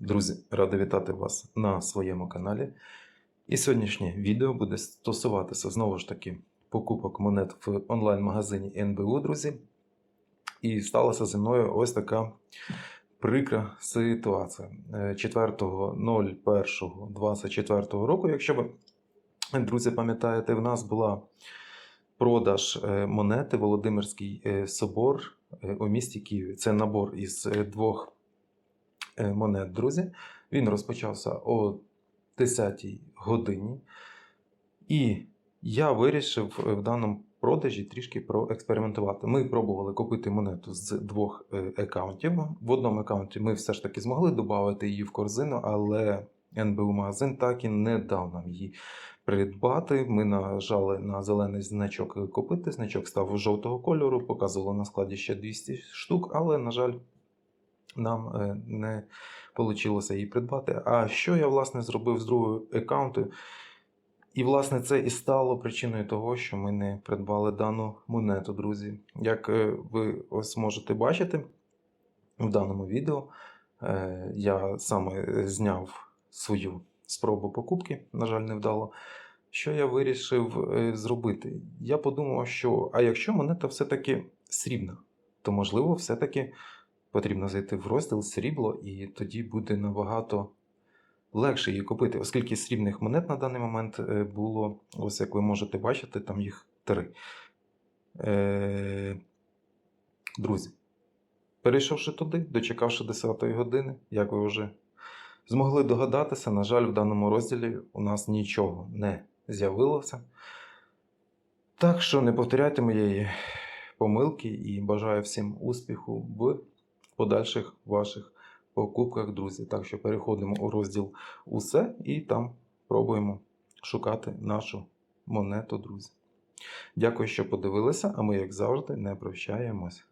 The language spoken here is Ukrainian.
Друзі, радий вітати вас на своєму каналі. І сьогоднішнє відео буде стосуватися знову ж таки покупок монет в онлайн-магазині НБУ, друзі. І сталася зі мною ось така прикра ситуація. Е, 4.01.24 року, якщо ви, друзі, пам'ятаєте, в нас була продаж е, монети Володимирський е, собор е, у місті Києві. Це набор із е, двох е, монет, друзі. Він розпочався о 10 годині. І я вирішив е, в даному продажі трішки проекспериментувати. Ми пробували купити монету з двох е, аккаунтів. В одному аккаунті ми все ж таки змогли додати її в корзину, але НБУ магазин так і не дав нам її придбати. Ми нажали на зелений значок купити. Значок став жовтого кольору, показувало на складі ще 200 штук, але, на жаль, нам е, не вийшло її придбати. А що я, власне, зробив з другою аккаунту? І, власне, це і стало причиною того, що ми не придбали дану монету, друзі. Як е, ви ось можете бачити в даному відео, е, я саме зняв свою спробу покупки, на жаль, не вдало. Що я вирішив зробити? Я подумав, що а якщо монета все-таки срібна, то можливо, все-таки потрібно зайти в розділ срібло, і тоді буде набагато легше її купити, оскільки срібних монет на даний момент е, було, ось як ви можете бачити, там їх три. Е, Друзі, перейшовши туди, дочекавши 10-ї години, як ви вже змогли догадатися, на жаль, в даному розділі у нас нічого не з'явилося. Так що не повторяйте моєї помилки і бажаю всім успіху в подальших ваших покупках, друзі. Так що переходимо у розділ Усе і там пробуємо шукати нашу монету, друзі. Дякую, що подивилися, а ми, як завжди, не прощаємось.